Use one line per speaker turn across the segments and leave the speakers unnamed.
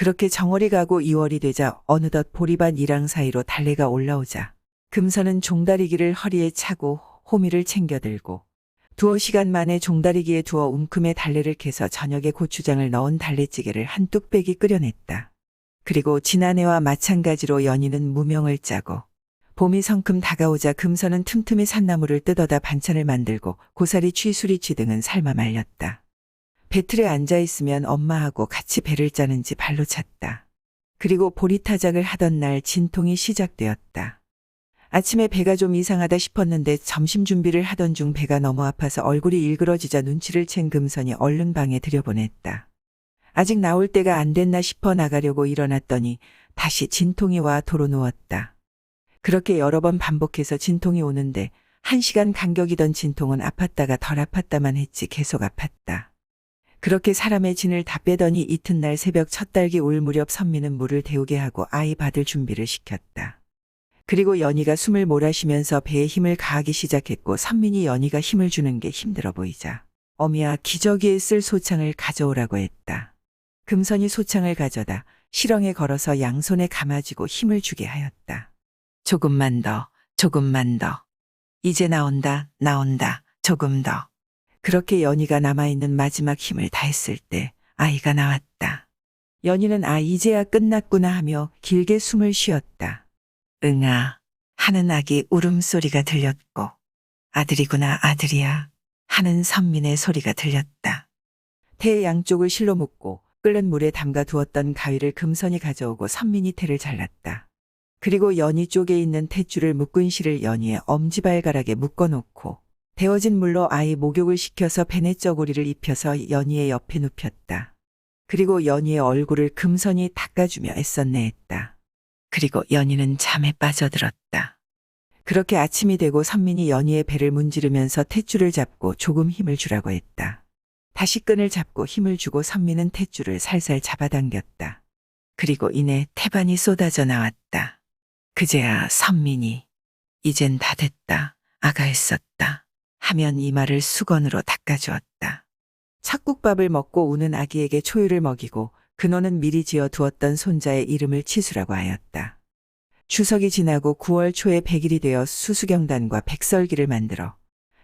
그렇게 정월이 가고 2월이 되자 어느덧 보리반 이랑 사이로 달래가 올라오자 금선은 종다리기를 허리에 차고 호미를 챙겨들고 두어 시간 만에 종다리기에 두어 웅큼의 달래를 캐서 저녁에 고추장을 넣은 달래찌개를 한 뚝배기 끓여냈다. 그리고 지난해와 마찬가지로 연희는 무명을 짜고 봄이 성큼 다가오자 금선은 틈틈이 산나물을 뜯어다 반찬을 만들고 고사리 취수리치 등은 삶아 말렸다. 배틀에 앉아 있으면 엄마하고 같이 배를 짜는지 발로 찼다. 그리고 보리타작을 하던 날 진통이 시작되었다. 아침에 배가 좀 이상하다 싶었는데 점심 준비를 하던 중 배가 너무 아파서 얼굴이 일그러지자 눈치를 챈 금선이 얼른 방에 들여보냈다. 아직 나올 때가 안 됐나 싶어 나가려고 일어났더니 다시 진통이 와 도로 누웠다. 그렇게 여러 번 반복해서 진통이 오는데 한 시간 간격이던 진통은 아팠다가 덜 아팠다만 했지 계속 아팠다. 그렇게 사람의 진을 다 빼더니 이튿날 새벽 첫 달기 올 무렵 선미는 물을 데우게 하고 아이 받을 준비를 시켰다. 그리고 연희가 숨을 몰아쉬면서 배에 힘을 가하기 시작했고 선민이 연희가 힘을 주는 게 힘들어 보이자 어미야 기저귀에 쓸 소창을 가져오라고 했다. 금선이 소창을 가져다 실렁에 걸어서 양손에 감아쥐고 힘을 주게 하였다. 조금만 더, 조금만 더. 이제 나온다, 나온다, 조금 더. 그렇게 연희가 남아있는 마지막 힘을 다했을 때 아이가 나왔다. 연희는 아, 이제야 끝났구나 하며 길게 숨을 쉬었다. 응아 하는 아기 울음소리가 들렸고 아들이구나 아들이야 하는 선민의 소리가 들렸다. 태 양쪽을 실로 묶고 끓는 물에 담가 두었던 가위를 금선이 가져오고 선민이 태를 잘랐다. 그리고 연희 쪽에 있는 탯줄을 묶은 실을 연희의 엄지발가락에 묶어놓고 데워진 물로 아이 목욕을 시켜서 베네 저고리를 입혀서 연희의 옆에 눕혔다. 그리고 연희의 얼굴을 금선이 닦아주며 애썼네 했다. 그리고 연희는 잠에 빠져들었다. 그렇게 아침이 되고 선민이 연희의 배를 문지르면서 탯줄을 잡고 조금 힘을 주라고 했다. 다시 끈을 잡고 힘을 주고 선민은 탯줄을 살살 잡아당겼다. 그리고 이내 태반이 쏟아져 나왔다. 그제야 선민이 이젠 다 됐다. 아가 했었다. 하면 이마를 수건으로 닦아주었다. 찻국밥을 먹고 우는 아기에게 초유를 먹이고 근호는 미리 지어 두었던 손자의 이름을 치수라고 하였다. 추석이 지나고 9월 초에 100일이 되어 수수경단과 백설기를 만들어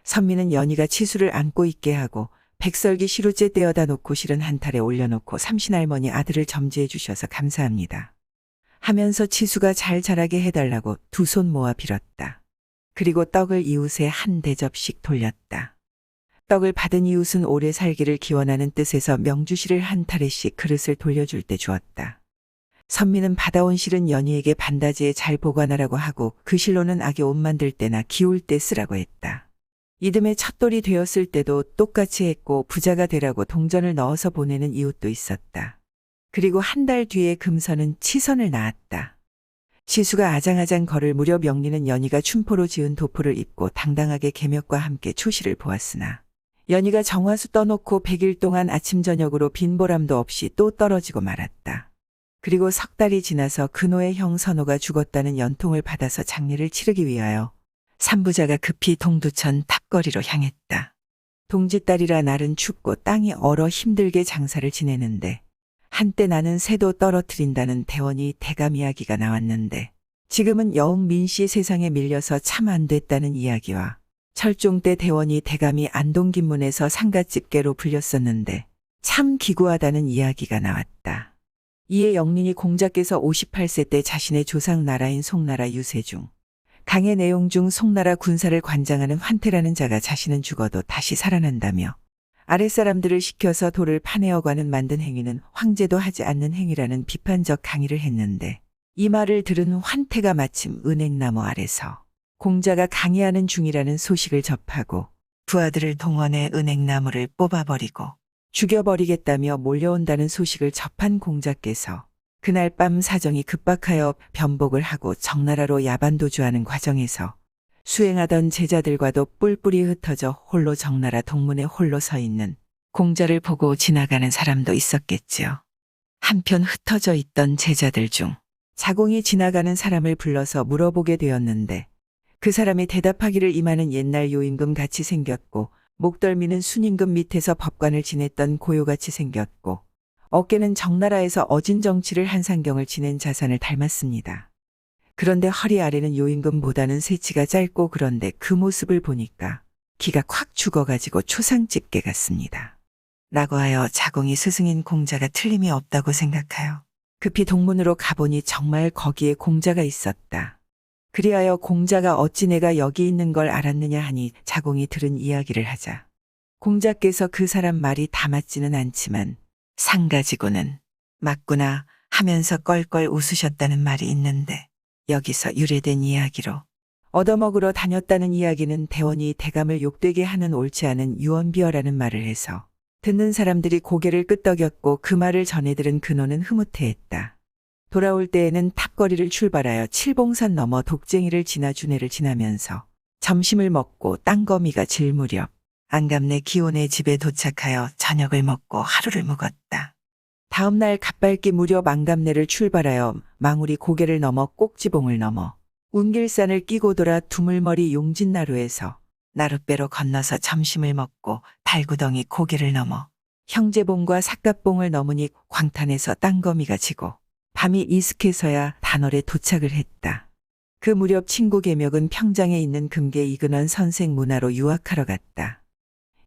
선미는 연희가 치수를 안고 있게 하고 백설기 시루째 떼어다 놓고 실은 한 탈에 올려놓고 삼신할머니 아들을 점지해 주셔서 감사합니다. 하면서 치수가 잘 자라게 해달라고 두 손 모아 빌었다. 그리고 떡을 이웃에 한 대접씩 돌렸다. 떡을 받은 이웃은 오래 살기를 기원하는 뜻에서 명주실을 한 타래씩 그릇을 돌려줄 때 주었다. 선미는 받아온 실은 연희에게 반다지에 잘 보관하라고 하고 그 실로는 아기 옷 만들 때나 기울 때 쓰라고 했다. 이듬해 첫돌이 되었을 때도 똑같이 했고 부자가 되라고 동전을 넣어서 보내는 이웃도 있었다. 그리고 한 달 뒤에 금선은 치선을 낳았다. 지수가 아장아장 걸을 무렵 영리는 연희가 춘포로 지은 도포를 입고 당당하게 개명과 함께 초시를 보았으나 연희가 정화수 떠놓고 100일 동안 아침 저녁으로 빈보람도 없이 또 떨어지고 말았다. 그리고 석 달이 지나서 근호의 형 선호가 죽었다는 연통을 받아서 장례를 치르기 위하여 삼부자가 급히 동두천 탑거리로 향했다. 동짓달이라 날은 춥고 땅이 얼어 힘들게 장사를 지내는데 한때 나는 새도 떨어뜨린다는 대원이 대감 이야기가 나왔는데 지금은 여웅 민씨 세상에 밀려서 참 안 됐다는 이야기와 철종 때 대원이 대감이 안동긴문에서 상가집게로 불렸었는데 참 기구하다는 이야기가 나왔다. 이에 영린이 공자께서 58세 때 자신의 조상 나라인 송나라 유세 중 강의 내용 중 송나라 군사를 관장하는 환태라는 자가 자신은 죽어도 다시 살아난다며 아랫사람들을 시켜서 돌을 파내어가는 만든 행위는 황제도 하지 않는 행위라는 비판적 강의를 했는데 이 말을 들은 환태가 마침 은행나무 아래서 공자가 강의하는 중이라는 소식을 접하고 부하들을 동원해 은행나무를 뽑아버리고 죽여버리겠다며 몰려온다는 소식을 접한 공자께서 그날 밤 사정이 급박하여 변복을 하고 정나라로 야반도주하는 과정에서 수행하던 제자들과도 뿔뿔이 흩어져 홀로 정나라 동문에 홀로 서 있는 공자를 보고 지나가는 사람도 있었겠지요. 한편 흩어져 있던 제자들 중 자공이 지나가는 사람을 불러서 물어보게 되었는데 그 사람이 대답하기를 임하는 옛날 요임금 같이 생겼고 목덜미는 순임금 밑에서 법관을 지냈던 고요같이 생겼고 어깨는 정나라에서 어진 정치를 한 상경을 지낸 자산을 닮았습니다. 그런데 허리 아래는 요임금보다는 새치가 짧고 그런데 그 모습을 보니까 기가 콱 죽어가지고 초상집게 같습니다. 라고 하여 자공이 스승인 공자가 틀림이 없다고 생각하여 급히 동문으로 가보니 정말 거기에 공자가 있었다. 그리하여 공자가 어찌 내가 여기 있는 걸 알았느냐 하니 자공이 들은 이야기를 하자. 공자께서 그 사람 말이 다 맞지는 않지만 상가지고는 맞구나 하면서 껄껄 웃으셨다는 말이 있는데 여기서 유래된 이야기로 얻어먹으러 다녔다는 이야기는 대원이 대감을 욕되게 하는 옳지 않은 유언비어라는 말을 해서 듣는 사람들이 고개를 끄덕였고 그 말을 전해들은 근호는 흐뭇해했다. 돌아올 때에는 탑거리를 출발하여 칠봉산 넘어 독쟁이를 지나 주내를 지나면서 점심을 먹고 땅거미가 질 무렵 안감내 기온의 집에 도착하여 저녁을 먹고 하루를 묵었다. 다음 날 갑발기 무렵 안감내를 출발하여 망우리 고개를 넘어 꼭지봉을 넘어 운길산을 끼고 돌아 두물머리 용진나루에서 나룻배로 건너서 점심을 먹고 달구덩이 고개를 넘어 형제봉과 삿갓봉을 넘으니 광탄에서 땅거미가 지고 밤이 이슥해서야 단월에 도착을 했다. 그 무렵 친구 계명은 평장에 있는 금계 이근원 선생 문화로 유학하러 갔다.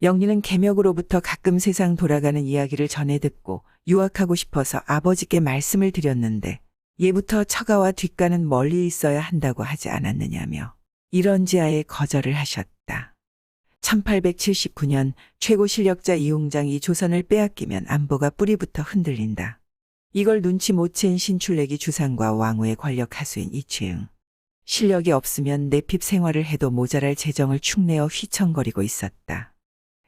영리는 계명으로부터 가끔 세상 돌아가는 이야기를 전해 듣고 유학하고 싶어서 아버지께 말씀을 드렸는데 예부터 처가와 뒷가는 멀리 있어야 한다고 하지 않았느냐며 이런 지하에 거절을 하셨다. 1879년 최고 실력자 이용장이 조선을 빼앗기면 안보가 뿌리부터 흔들린다. 이걸 눈치 못 챈 신출내기 주상과 왕후의 권력 하수인 이채응. 실력이 없으면 내핍 생활을 해도 모자랄 재정을 축내어 휘청거리고 있었다.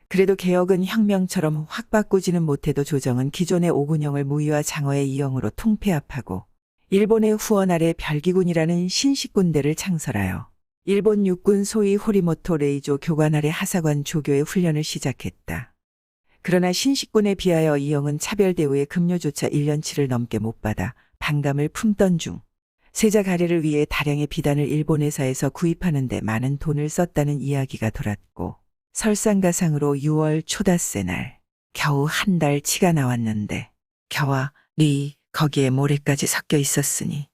그래도 개혁은 혁명처럼 확 바꾸지는 못해도 조정은 기존의 오군영을 무의와 장어의 이영으로 통폐합하고 일본의 후원 아래 별기군이라는 신식군대를 창설하여 일본 육군 소위 호리모토 레이조 교관 아래 하사관 조교의 훈련을 시작했다. 그러나 신식군에 비하여 이영은 차별 대우의 급료조차 1년치를 넘게 못 받아 반감을 품던 중 세자 가래를 위해 다량의 비단을 일본 회사에서 구입하는데 많은 돈을 썼다는 이야기가 돌았고 설상가상으로 6월 초닷새 날 겨우 한 달 치가 나왔는데 겨와 리 거기에 모래까지 섞여 있었으니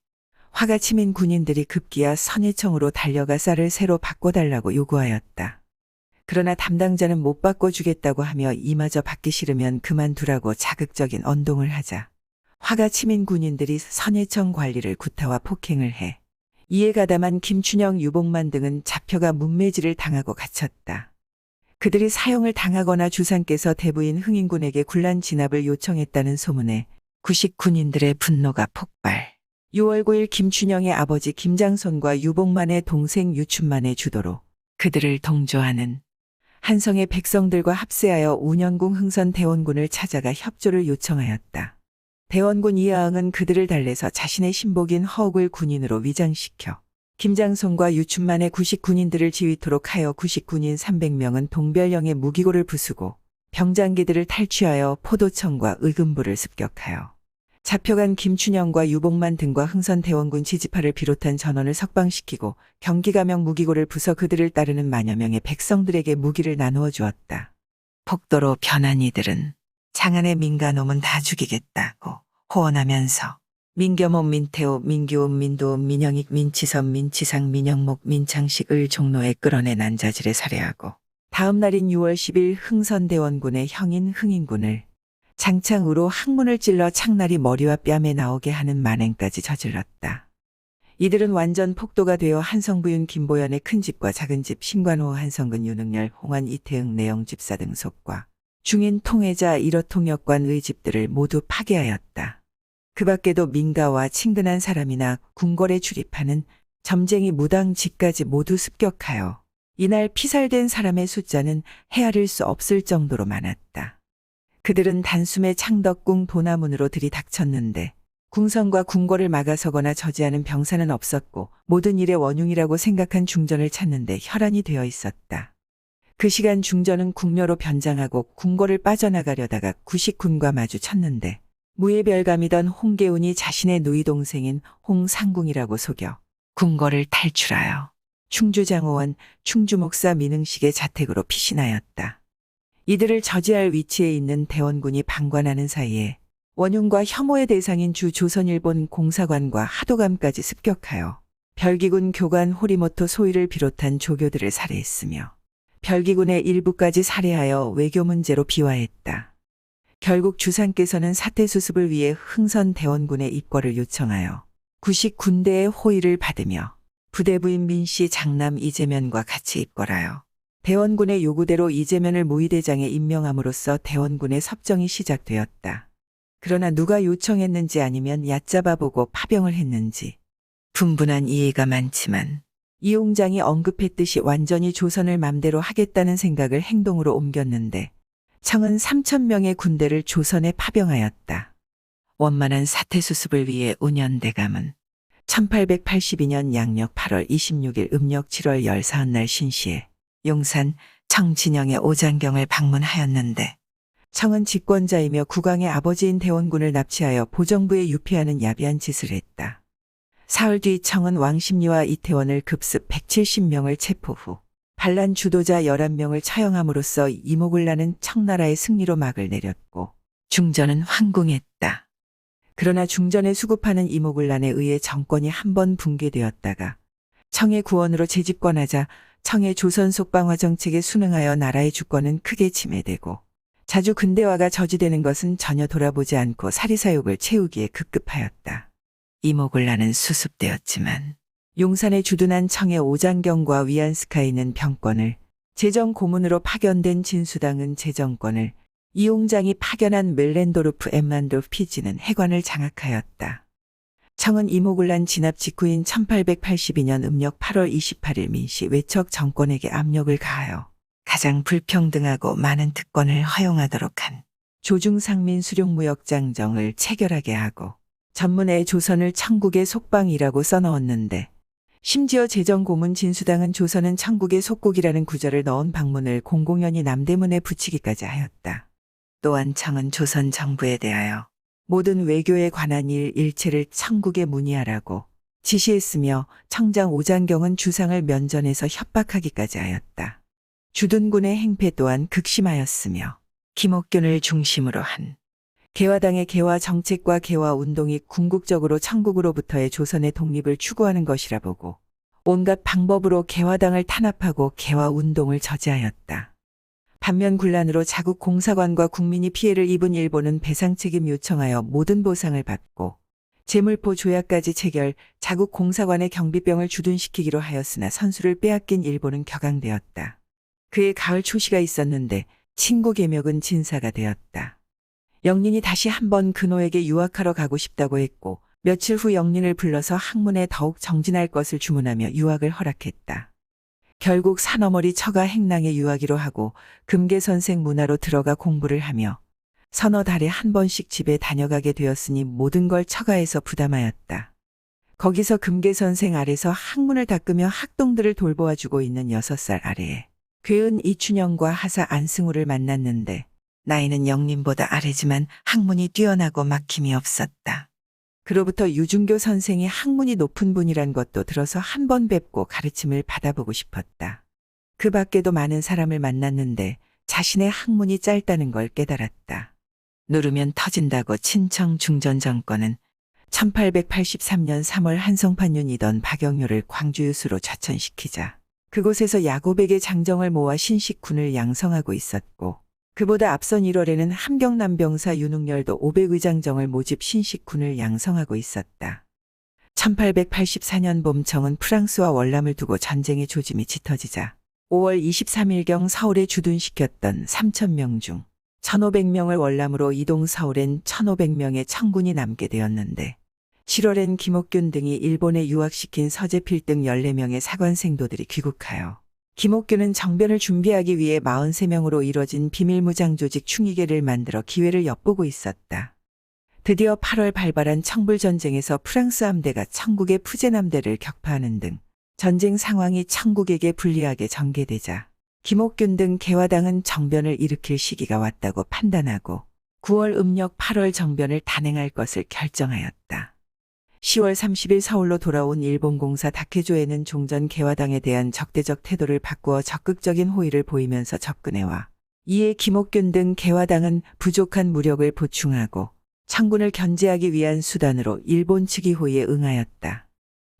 화가 치민 군인들이 급기야 선예청으로 달려가 쌀을 새로 바꿔달라고 요구하였다. 그러나 담당자는 못 바꿔주겠다고 하며 이마저 받기 싫으면 그만두라고 자극적인 언동을 하자 화가 치민 군인들이 선예청 관리를 구타와 폭행을 해 이에 가담한 김춘영, 유봉만 등은 잡혀가 문매질을 당하고 갇혔다. 그들이 사형을 당하거나 주상께서 대부인 흥인군에게 군란 진압을 요청했다는 소문에 구식 군인들의 분노가 폭발. 6월 9일 김춘영의 아버지 김장손과 유봉만의 동생 유춘만의 주도로 그들을 동조하는 한성의 백성들과 합세하여 운영궁 흥선 대원군을 찾아가 협조를 요청하였다. 대원군 이하응은 그들을 달래서 자신의 신복인 허옥을 군인으로 위장시켜 김장손과 유춘만의 구식 군인들을 지휘토록 하여 구식 군인 300명은 동별령의 무기고를 부수고 병장기들을 탈취하여 포도청과 의금부를 습격하여 잡혀간 김춘영과 유봉만 등과 흥선대원군 지지파를 비롯한 전원을 석방시키고 경기가명 무기고를 부서 그들을 따르는 만여 명의 백성들에게 무기를 나누어 주었다. 폭도로 변한 이들은 장안의 민가놈은 다 죽이겠다고 호언하면서 민겸호, 민태호, 민규호, 민도호, 민영익, 민치선, 민치상, 민영목, 민창식을 종로에 끌어내 난자질에 살해하고 다음 날인 6월 10일 흥선대원군의 형인 흥인군을 장창으로 항문을 찔러 창날이 머리와 뺨에 나오게 하는 만행까지 저질렀다. 이들은 완전 폭도가 되어 한성부윤 김보연의 큰 집과 작은 집 신관호 한성근 윤흥열 홍환 이태응 내영 집사 등 속과 중인 통해자 일호통역관의 집들을 모두 파괴하였다. 그 밖에도 민가와 친근한 사람이나 궁궐에 출입하는 점쟁이 무당 집까지 모두 습격하여 이날 피살된 사람의 숫자는 헤아릴 수 없을 정도로 많았다. 그들은 단숨에 창덕궁 도나문으로 들이닥쳤는데 궁성과 궁궐을 막아서거나 저지하는 병사는 없었고 모든 일의 원흉이라고 생각한 중전을 찾는데 혈안이 되어 있었다. 그 시간 중전은 궁녀로 변장하고 궁궐을 빠져나가려다가 구식군과 마주쳤는데 무예별감이던 홍계운이 자신의 누이 동생인 홍상궁이라고 속여 궁궐을 탈출하여 충주장호원 충주목사 민흥식의 자택으로 피신하였다. 이들을 저지할 위치에 있는 대원군이 방관하는 사이에 원흉과 혐오의 대상인 주 조선일본 공사관과 하도감까지 습격하여 별기군 교관 호리모토 소위를 비롯한 조교들을 살해했으며 별기군의 일부까지 살해하여 외교 문제로 비화했다. 결국 주상께서는 사태 수습을 위해 흥선 대원군의 입궐을 요청하여 구식 군대의 호의를 받으며 부대부인 민 씨 장남 이재면과 같이 입궐하여 대원군의 요구대로 이재면을 무의대장에 임명함으로써 대원군의 섭정이 시작되었다. 그러나 누가 요청했는지 아니면 얕잡아보고 파병을 했는지 분분한 이해가 많지만 이용장이 언급했듯이 완전히 조선을 맘대로 하겠다는 생각을 행동으로 옮겼는데 청은 3천 명의 군대를 조선에 파병하였다. 원만한 사태 수습을 위해 운현대감은 1882년 양력 8월 26일 음력 7월 14날 신시에 용산 청진영의 오장경을 방문하였는데 청은 집권자이며 국왕의 아버지인 대원군을 납치하여 보정부에 유폐하는 야비한 짓을 했다. 사흘 뒤 청은 왕십리와 이태원을 급습 170명을 체포 후 반란 주도자 11명을 처형함으로써 이목을라는 청나라의 승리로 막을 내렸고 중전은 황궁했다. 그러나 중전에 수급하는 이목을란에 의해 정권이 한 번 붕괴되었다가 청의 구원으로 재집권하자 청의 조선 속방화 정책에 순응하여 나라의 주권은 크게 침해되고 자주 근대화가 저지되는 것은 전혀 돌아보지 않고 사리사욕을 채우기에 급급하였다. 이목을란은 수습되었지만 용산에 주둔한 청의 오장경과 위안스카이는 병권을 재정 고문으로 파견된 진수당은 재정권을 이용장이 파견한 멜렌도르프 엠만도프 피지는 해관을 장악하였다. 청은 이모굴란 진압 직후인 1882년 음력 8월 28일 민씨 외척 정권에게 압력을 가하여 가장 불평등하고 많은 특권을 허용하도록 한 조중상민 수령무역장정을 체결하게 하고 전문의 조선을 천국의 속방이라고 써넣었는데 심지어 재정고문 진수당은 조선은 천국의 속국이라는 구절을 넣은 방문을 공공연히 남대문에 붙이기까지 하였다. 또한 청은 조선 정부에 대하여 모든 외교에 관한 일 일체를 천국에 문의하라고 지시했으며 청장 오장경은 주상을 면전에서 협박하기까지 하였다. 주둔군의 행패 또한 극심하였으며 김옥균을 중심으로 한 개화당의 개화 정책과 개화 운동이 궁극적으로 천국으로부터의 조선의 독립을 추구하는 것이라 보고 온갖 방법으로 개화당을 탄압하고 개화 운동을 저지하였다. 반면 군란으로 자국 공사관과 국민이 피해를 입은 일본은 배상 책임 요청하여 모든 보상을 받고 재물포 조약까지 체결 자국 공사관의 경비병을 주둔시키기로 하였으나 선수를 빼앗긴 일본은 격앙되었다. 그의 가을 초시가 있었는데 친구 계명은 진사가 되었다. 영린이 다시 한번 근호에게 유학하러 가고 싶다고 했고 며칠 후 영린을 불러서 학문에 더욱 정진할 것을 주문하며 유학을 허락했다. 결국 산어머리 처가 행랑에 유하기로 하고 금계선생 문화로 들어가 공부를 하며 서너 달에 한 번씩 집에 다녀가게 되었으니 모든 걸 처가에서 부담하였다. 거기서 금계선생 아래서 학문을 닦으며 학동들을 돌보아 주고 있는 여섯 살 아래에 괴은 이춘영과 하사 안승우를 만났는데 나이는 영림보다 아래지만 학문이 뛰어나고 막힘이 없었다. 그로부터 유중교 선생이 학문이 높은 분이란 것도 들어서 한 번 뵙고 가르침을 받아보고 싶었다. 그 밖에도 많은 사람을 만났는데 자신의 학문이 짧다는 걸 깨달았다. 누르면 터진다고 친청 중전 정권은 1883년 3월 한성판윤이던 박영효를 광주유수로 좌천시키자 그곳에서 야곱에게 장정을 모아 신식군을 양성하고 있었고 그보다 앞선 1월에는 함경남병사 윤웅열도 500의장정을 모집 신식군을 양성하고 있었다. 1884년 봄청은 프랑스와 월남을 두고 전쟁의 조짐이 짙어지자 5월 23일경 서울에 주둔시켰던 3천명 중 1,500명을 월남으로 이동 서울엔 1,500명의 청군이 남게 되었는데 7월엔 김옥균 등이 일본에 유학시킨 서재필 등 14명의 사관생도들이 귀국하여 김옥균은 정변을 준비하기 위해 43명으로 이뤄진 비밀무장 조직 충의계를 만들어 기회를 엿보고 있었다. 드디어 8월 발발한 청불전쟁에서 프랑스 함대가 청국의 푸제남대를 격파하는 등 전쟁 상황이 청국에게 불리하게 전개되자 김옥균 등 개화당은 정변을 일으킬 시기가 왔다고 판단하고 9월 음력 8월 정변을 단행할 것을 결정하였다. 10월 30일 서울로 돌아온 일본 공사 다케조에는 종전 개화당에 대한 적대적 태도를 바꾸어 적극적인 호의를 보이면서 접근해와 이에 김옥균 등 개화당은 부족한 무력을 보충하고 창군을 견제하기 위한 수단으로 일본 측이 호의에 응하였다.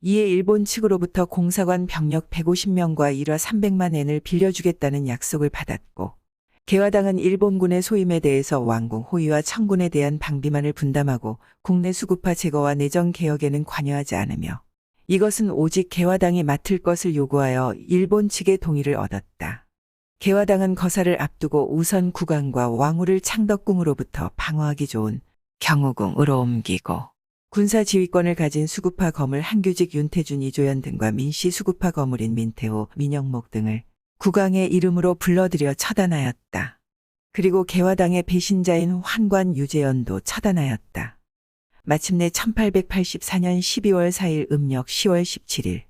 이에 일본 측으로부터 공사관 병력 150명과 일화 300만 엔을 빌려주겠다는 약속을 받았고 개화당은 일본군의 소임에 대해서 왕궁 호위와 청군에 대한 방비만을 분담하고 국내 수구파 제거와 내정 개혁에는 관여하지 않으며 이것은 오직 개화당이 맡을 것을 요구하여 일본 측의 동의를 얻었다. 개화당은 거사를 앞두고 우선 국왕과 왕후를 창덕궁으로부터 방어하기 좋은 경우궁으로 옮기고 군사 지휘권을 가진 수구파 거물 한규직 윤태준 이조연 등과 민씨 수구파 거물인 민태호, 민영목 등을 국왕의 이름으로 불러들여 처단하였다. 그리고 개화당의 배신자인 환관 유재연도 처단하였다. 마침내 1884년 12월 4일 음력 10월 17일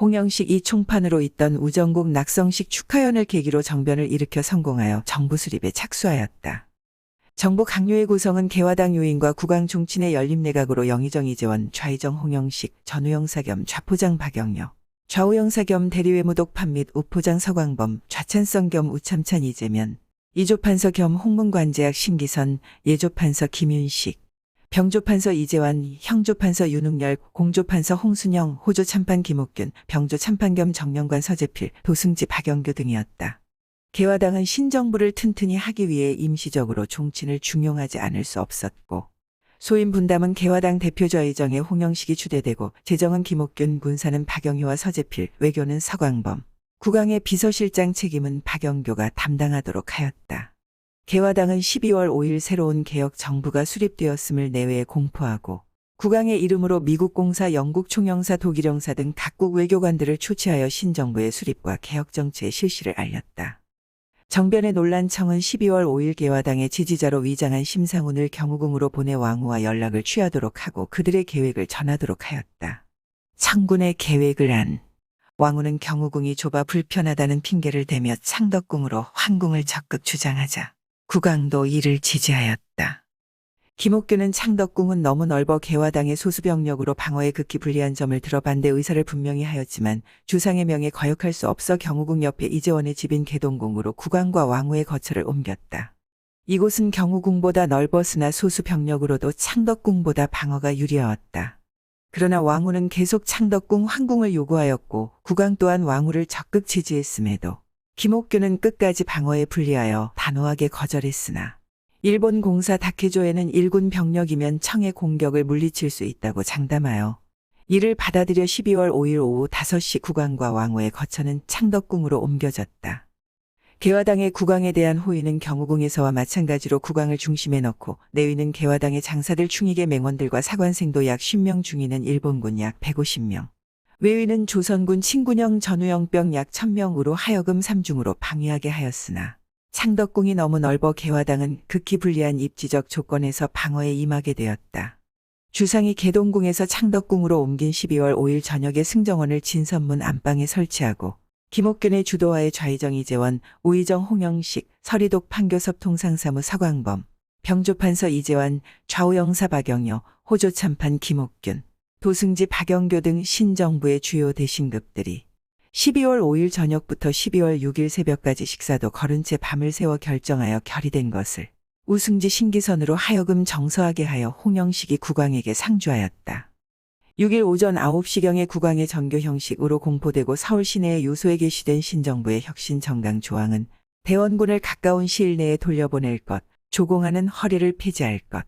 홍영식 이 총판으로 있던 우정국 낙성식 축하연을 계기로 정변을 일으켜 성공하여 정부 수립에 착수하였다. 정부 강요의 구성은 개화당 요인과 국왕 종친의 연립내각으로 영의정 이재원, 좌의정 홍영식, 전우영사 겸 좌포장 박영려, 좌우영사 겸 대리외무독 판 및 우포장 서광범, 좌찬성 겸 우참찬 이재면, 이조판서 겸 홍문관제약 신기선, 예조판서 김윤식, 병조판서 이재환, 형조판서 윤웅열, 공조판서 홍순영, 호조참판 김옥균, 병조참판 겸 정령관 서재필, 도승지 박영규 등이었다. 개화당은 신정부를 튼튼히 하기 위해 임시적으로 종친을 중용하지 않을 수 없었고 소임 분담은 개화당 대표저의정의 홍영식이 주대되고 재정은 김옥균, 군사는 박영효와 서재필, 외교는 서광범, 국왕의 비서실장 책임은 박영교가 담당하도록 하였다. 개화당은 12월 5일 새로운 개혁 정부가 수립되었음을 내외에 공포하고 국왕의 이름으로 미국 공사, 영국 총영사, 독일 영사 등 각국 외교관들을 초치하여 신정부의 수립과 개혁 정치의 실시를 알렸다. 정변의 논란 청은 12월 5일 개화당의 지지자로 위장한 심상훈을 경우궁으로 보내 왕후와 연락을 취하도록 하고 그들의 계획을 전하도록 하였다. 창군의 계획을 안 왕후는 경우궁이 좁아 불편하다는 핑계를 대며 창덕궁으로 황궁을 적극 주장하자 국왕도 이를 지지하였다. 김옥규는 창덕궁은 너무 넓어 개화당의 소수병력으로 방어에 극히 불리한 점을 들어 반대 의사를 분명히 하였지만 주상의 명에 거역할 수 없어 경우궁 옆에 이재원의 집인 개동궁으로 국왕과 왕후의 거처를 옮겼다. 이곳은 경우궁보다 넓었으나 소수병력으로도 창덕궁보다 방어가 유리하였다. 그러나 왕후는 계속 창덕궁 황궁을 요구하였고 국왕 또한 왕후를 적극 지지했음에도 김옥규는 끝까지 방어에 불리하여 단호하게 거절했으나 일본 공사 다케조에는 일군 병력이면 청의 공격을 물리칠 수 있다고 장담하여 이를 받아들여 12월 5일 오후 5시 국왕과 왕후의 거처는 창덕궁으로 옮겨졌다. 개화당의 국왕에 대한 호의는 경우궁에서와 마찬가지로 국왕을 중심에 넣고 내위는 개화당의 장사들 충익의 맹원들과 사관생도 약 10명 중위는 일본군 약 150명. 외위는 조선군 친군영 전우영병 약 1000명으로 하여금 삼중으로 방위하게 하였으나 창덕궁이 너무 넓어 개화당은 극히 불리한 입지적 조건에서 방어에 임하게 되었다. 주상이 개동궁에서 창덕궁으로 옮긴 12월 5일 저녁에 승정원을 진선문 안방에 설치하고 김옥균의 주도하에 좌의정 이재원, 우의정 홍영식, 서리독 판교섭 통상사무 서광범, 병조판서 이재환, 좌우영사 박영여, 호조참판 김옥균, 도승지 박영교 등 신정부의 주요 대신급들이 12월 5일 저녁부터 12월 6일 새벽까지 식사도 거른 채 밤을 새워 결정하여 결의된 것을 우승지 신기선으로 하여금 정서하게 하여 홍영식이 국왕에게 상주하였다. 6일 오전 9시경에 국왕의 정교 형식으로 공포되고 서울 시내의 요소에 게시된 신정부의 혁신 정강 조항은 대원군을 가까운 시일 내에 돌려보낼 것, 조공하는 허리를 폐지할 것,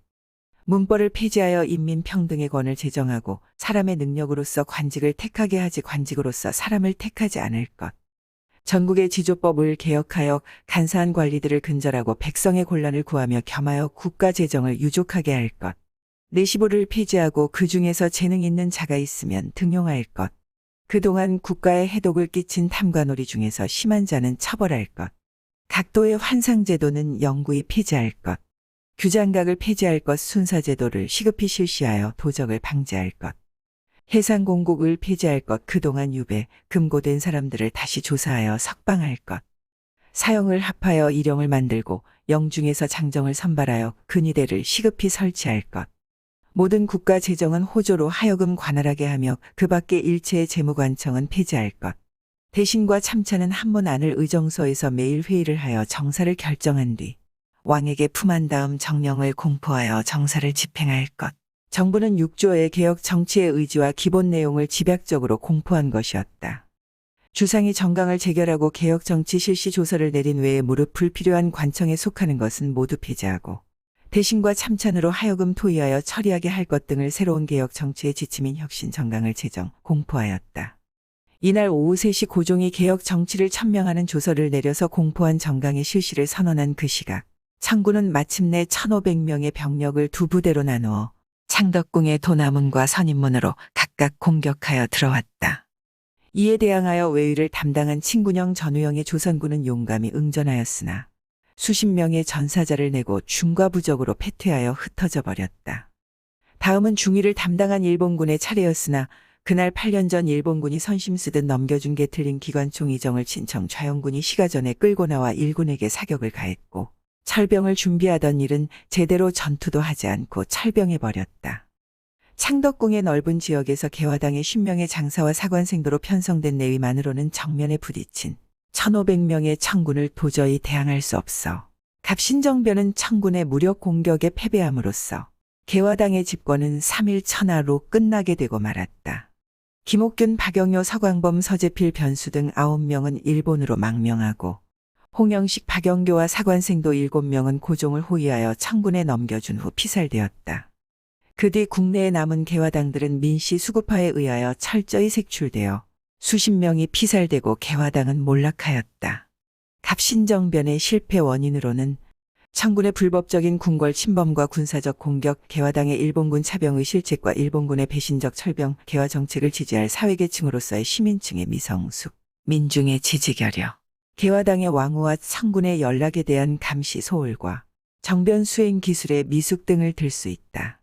문벌을 폐지하여 인민평등의 권을 제정하고 사람의 능력으로서 관직을 택하게 하지 관직으로서 사람을 택하지 않을 것. 전국의 지조법을 개혁하여 간사한 관리들을 근절하고 백성의 곤란을 구하며 겸하여 국가 재정을 유족하게 할 것. 내시보를 폐지하고 그 중에서 재능 있는 자가 있으면 등용할 것. 그동안 국가에 해독을 끼친 탐관오리 중에서 심한 자는 처벌할 것. 각도의 환상제도는 영구히 폐지할 것. 규장각을 폐지할 것 순사제도를 시급히 실시하여 도적을 방지할 것. 해상공국을 폐지할 것 그동안 유배, 금고된 사람들을 다시 조사하여 석방할 것. 사형을 합하여 일용을 만들고 영중에서 장정을 선발하여 근위대를 시급히 설치할 것. 모든 국가 재정은 호조로 하여금 관할하게 하며 그 밖의 일체의 재무관청은 폐지할 것. 대신과 참차는 한문 안을 의정서에서 매일 회의를 하여 정사를 결정한 뒤 왕에게 품한 다음 정령을 공포하여 정사를 집행할 것. 정부는 6조의 개혁 정치의 의지와 기본 내용을 집약적으로 공포한 것이었다. 주상이 정강을 재결하고 개혁 정치 실시 조서를 내린 외에 무릎 불필요한 관청에 속하는 것은 모두 폐지하고 대신과 참찬으로 하여금 토의하여 처리하게 할 것 등을 새로운 개혁 정치의 지침인 혁신 정강을 제정 공포하였다. 이날 오후 3시 고종이 개혁 정치를 천명하는 조서를 내려서 공포한 정강의 실시를 선언한 그 시각 창군은 마침내 1500명의 병력을 두 부대로 나누어 창덕궁의 도남문과 선인문으로 각각 공격하여 들어왔다. 이에 대항하여 외위를 담당한 친군영 전우영의 조선군은 용감히 응전하였으나 수십 명의 전사자를 내고 중과부적으로 패퇴하여 흩어져 버렸다. 다음은 중위를 담당한 일본군의 차례였으나 그날 8년 전 일본군이 선심 쓰듯 넘겨준 게틀린 기관총 이정을 친청 좌영군이 시가 전에 끌고 나와 일군에게 사격을 가했고 철병을 준비하던 일은 제대로 전투도 하지 않고 철병해 버렸다. 창덕궁의 넓은 지역에서 개화당의 10명의 장사와 사관생도로 편성된 내위만으로는 정면에 부딪힌 1500명의 청군을 도저히 대항할 수 없어 갑신정변은 청군의 무력 공격에 패배함으로써 개화당의 집권은 3일 천하로 끝나게 되고 말았다. 김옥균, 박영효, 서광범, 서재필, 변수 등 9명은 일본으로 망명하고 홍영식, 박영교와 사관생도 7명은 고종을 호위하여 청군에 넘겨준 후 피살되었다. 그 뒤 국내에 남은 개화당들은 민씨 수구파에 의하여 철저히 색출되어 수십 명이 피살되고 개화당은 몰락하였다. 갑신정변의 실패 원인으로는 청군의 불법적인 궁궐 침범과 군사적 공격, 개화당의 일본군 차병의 실책과 일본군의 배신적 철병, 개화 정책을 지지할 사회계층으로서의 시민층의 미성숙, 민중의 지지결여, 개화당의 왕후와 청군의 연락에 대한 감시 소홀과 정변 수행 기술의 미숙 등을 들 수 있다.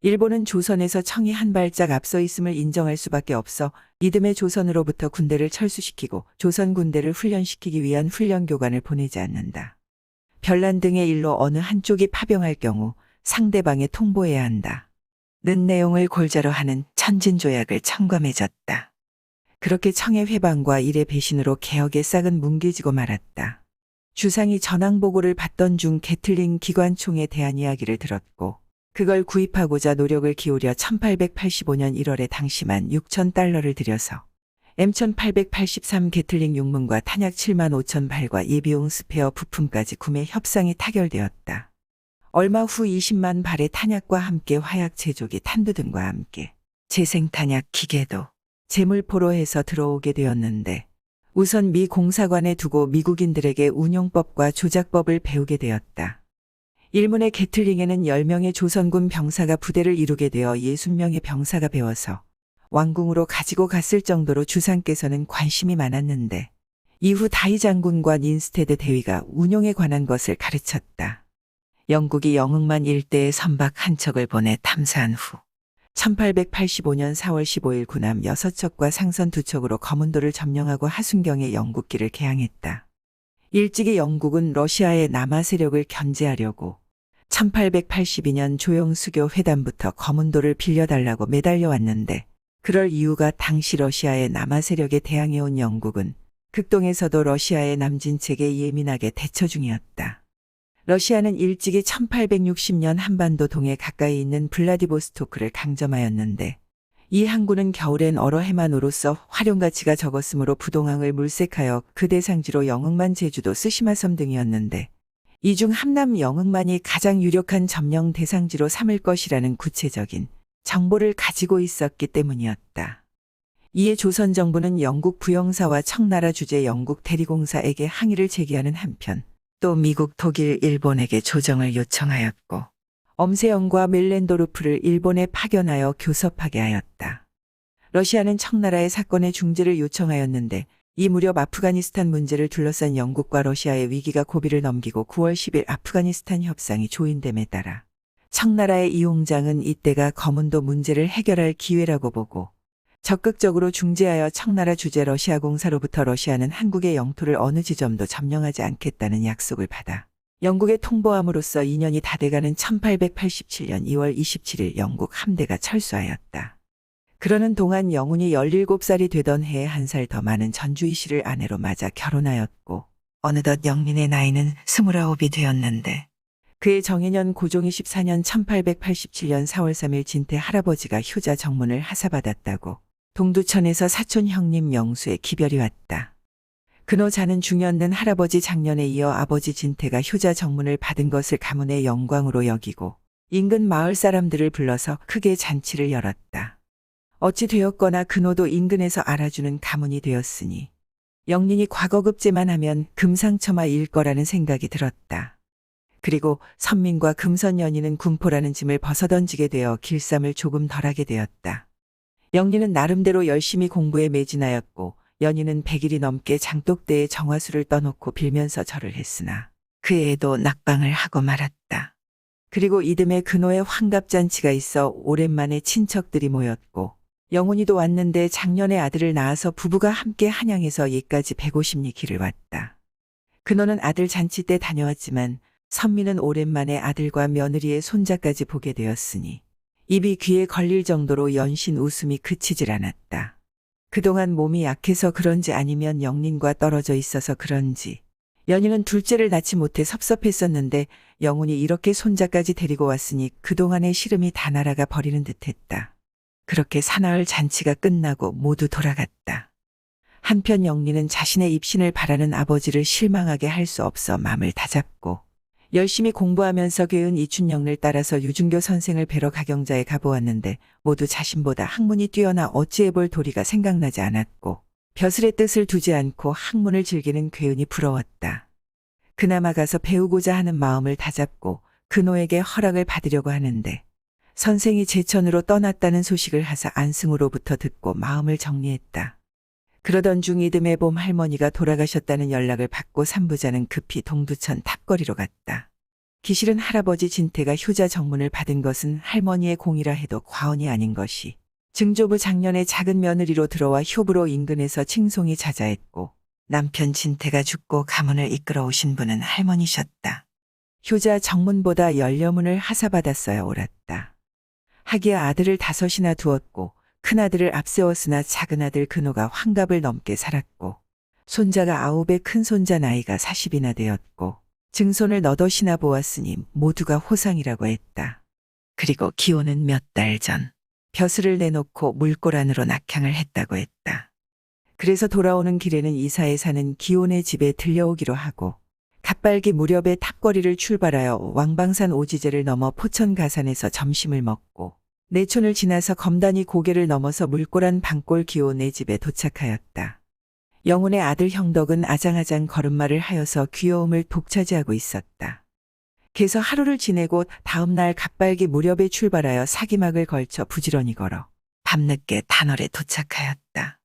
일본은 조선에서 청이 한 발짝 앞서 있음을 인정할 수밖에 없어 이듬해 조선으로부터 군대를 철수시키고 조선 군대를 훈련시키기 위한 훈련 교관을 보내지 않는다. 별난 등의 일로 어느 한쪽이 파병할 경우 상대방에 통보해야 한다. 는 내용을 골자로 하는 천진조약을 청감해졌다. 그렇게 청의 회방과 일의 배신으로 개혁의 싹은 뭉개지고 말았다. 주상이 전황 보고를 받던 중 게틀링 기관총에 대한 이야기를 들었고 그걸 구입하고자 노력을 기울여 1885년 1월에 당시만 6천 달러를 들여서 M1883 게틀링 용문과 탄약 7만 5천 발과 예비용 스페어 부품까지 구매 협상이 타결되었다. 얼마 후 20만 발의 탄약과 함께 화약 제조기 탄두 등과 함께 재생 탄약 기계도 재물포로 해서 들어오게 되었는데 우선 미 공사관에 두고 미국인들에게 운용법과 조작법을 배우게 되었다. 일문의 게틀링에는 10명의 조선군 병사가 부대를 이루게 되어 60명의 병사가 배워서 왕궁으로 가지고 갔을 정도로 주상께서는 관심이 많았는데 이후 다이 장군과 닌스테드 대위가 운용에 관한 것을 가르쳤다. 영국이 영흥만 일대에 선박 한 척을 보내 탐사한 후 1885년 4월 15일 군함 6척과 상선 2척으로 거문도를 점령하고 하순경에 영국기를 개항했다. 일찍이 영국은 러시아의 남하 세력을 견제하려고 1882년 조영수교 회담부터 거문도를 빌려달라고 매달려 왔는데 그럴 이유가 당시 러시아의 남하 세력에 대항해온 영국은 극동에서도 러시아의 남진책에 예민하게 대처 중이었다. 러시아는 일찍이 1860년 한반도 동해 가까이 있는 블라디보스토크를 강점하였는데 이 항구는 겨울엔 얼어 해만으로서 활용 가치가 적었으므로 부동항을 물색하여 그 대상지로 영흥만 제주도 쓰시마섬 등이었는데 이 중 함남 영흥만이 가장 유력한 점령 대상지로 삼을 것이라는 구체적인 정보를 가지고 있었기 때문이었다. 이에 조선 정부는 영국 부영사와 청나라 주재 영국 대리공사에게 항의를 제기하는 한편 또 미국, 독일, 일본에게 조정을 요청하였고 엄세영과 멜렌도르프를 일본에 파견하여 교섭하게 하였다. 러시아는 청나라의 사건의 중재를 요청하였는데 이 무렵 아프가니스탄 문제를 둘러싼 영국과 러시아의 위기가 고비를 넘기고 9월 10일 아프가니스탄 협상이 조인됨에 따라 청나라의 이용장은 이때가 거문도 문제를 해결할 기회라고 보고 적극적으로 중재하여 청나라 주재 러시아 공사로부터 러시아는 한국의 영토를 어느 지점도 점령하지 않겠다는 약속을 받아 영국에 통보함으로써 2년이 다 돼가는 1887년 2월 27일 영국 함대가 철수하였다. 그러는 동안 영훈이 17살이 되던 해에 한 살 더 많은 전주희 씨를 아내로 맞아 결혼하였고 어느덧 영린의 나이는 스물아홉이 되었는데 그의 정해년 고종 24년 1887년 4월 3일 진태 할아버지가 효자 정문을 하사받았다고 동두천에서 사촌 형님 영수의 기별이 왔다. 그노 자는 중년된 할아버지 장년에 이어 아버지 진태가 효자 정문을 받은 것을 가문의 영광으로 여기고 인근 마을 사람들을 불러서 크게 잔치를 열었다. 어찌 되었거나 그노도 인근에서 알아주는 가문이 되었으니 영린이 과거급제만 하면 금상첨화일 거라는 생각이 들었다. 그리고 선민과 금선 연희는 군포라는 짐을 벗어던지게 되어 길쌈을 조금 덜하게 되었다. 영리는 나름대로 열심히 공부에 매진하였고 연희는 100일이 넘게 장독대에 정화수를 떠놓고 빌면서 절을 했으나 그 애도 낙방을 하고 말았다. 그리고 이듬해 근호의 환갑잔치가 있어 오랜만에 친척들이 모였고 영훈이도 왔는데 작년에 아들을 낳아서 부부가 함께 한양에서 예까지 150리 길을 왔다. 근호는 아들 잔치 때 다녀왔지만 선미는 오랜만에 아들과 며느리의 손자까지 보게 되었으니 입이 귀에 걸릴 정도로 연신 웃음이 그치질 않았다. 그동안 몸이 약해서 그런지 아니면 영린과 떨어져 있어서 그런지 연희는 둘째를 낳지 못해 섭섭했었는데 영훈이 이렇게 손자까지 데리고 왔으니 그동안의 시름이 다 날아가 버리는 듯했다. 그렇게 사나흘 잔치가 끝나고 모두 돌아갔다. 한편 영리는 자신의 입신을 바라는 아버지를 실망하게 할 수 없어 마음을 다잡고 열심히 공부하면서 괴은 이춘영을 따라서 유준교 선생을 뵈러 가경자에 가보았는데 모두 자신보다 학문이 뛰어나 어찌해볼 도리가 생각나지 않았고 벼슬의 뜻을 두지 않고 학문을 즐기는 괴은이 부러웠다. 그나마 가서 배우고자 하는 마음을 다잡고 근호에게 허락을 받으려고 하는데 선생이 제천으로 떠났다는 소식을 하사 안승으로부터 듣고 마음을 정리했다. 그러던 중 이듬해 봄 할머니가 돌아가셨다는 연락을 받고 삼부자는 급히 동두천 탑거리로 갔다. 기실은 할아버지 진태가 효자 정문을 받은 것은 할머니의 공이라 해도 과언이 아닌 것이 증조부 장년의 작은 며느리로 들어와 효부로 인근에서 칭송이 자자했고 남편 진태가 죽고 가문을 이끌어 오신 분은 할머니셨다. 효자 정문보다 연려문을 하사받았어야 옳았다. 하기야 아들을 다섯이나 두었고 큰아들을 앞세웠으나 작은아들 근호가 환갑을 넘게 살았고 손자가 아홉에 큰손자 나이가 40이나 되었고 증손을 너덧이나 보았으니 모두가 호상이라고 했다. 그리고 기호는 몇 달 전 벼슬을 내놓고 물골 안으로 낙향을 했다고 했다. 그래서 돌아오는 길에는 이사에 사는 기온의 집에 들려오기로 하고 갓발기 무렵에 탑거리를 출발하여 왕방산 오지제를 넘어 포천 가산에서 점심을 먹고 내촌을 지나서 검단이 고개를 넘어서 물골한 방골 기온의 집에 도착하였다. 영훈의 아들 형덕은 아장아장 걸음마를 하여서 귀여움을 독차지하고 있었다. 그래서 하루를 지내고 다음날 갓발기 무렵에 출발하여 사기막을 걸쳐 부지런히 걸어 밤늦게 단월에 도착하였다.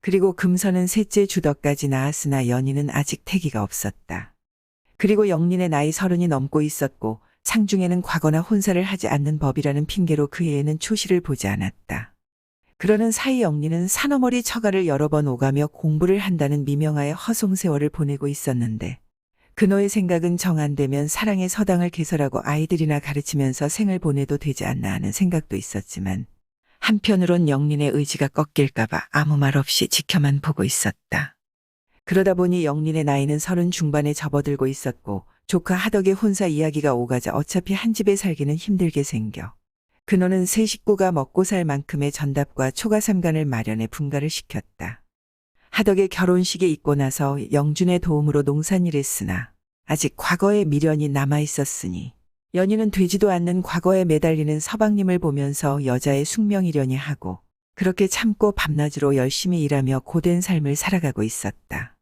그리고 금선은 셋째 주덕까지 나았으나 연희는 아직 태기가 없었다. 그리고 영린의 나이 서른이 넘고 있었고 상중에는 과거나 혼사를 하지 않는 법이라는 핑계로 그 애는 초시를 보지 않았다. 그러는 사이 영리는 산어머리 처가를 여러 번 오가며 공부를 한다는 미명하에 허송세월을 보내고 있었는데 그노의 생각은 정안 되면 사랑의 서당을 개설하고 아이들이나 가르치면서 생을 보내도 되지 않나 하는 생각도 있었지만 한편으론 영린의 의지가 꺾일까봐 아무 말 없이 지켜만 보고 있었다. 그러다 보니 영린의 나이는 서른 중반에 접어들고 있었고 조카 하덕의 혼사 이야기가 오가자 어차피 한 집에 살기는 힘들게 생겨. 그노는 세 식구가 먹고 살 만큼의 전답과 초가삼간을 마련해 분가를 시켰다. 하덕의 결혼식에 있고 나서 영준의 도움으로 농산일 했으나 아직 과거의 미련이 남아 있었으니 연희는 되지도 않는 과거에 매달리는 서방님을 보면서 여자의 숙명이려니 하고 그렇게 참고 밤낮으로 열심히 일하며 고된 삶을 살아가고 있었다.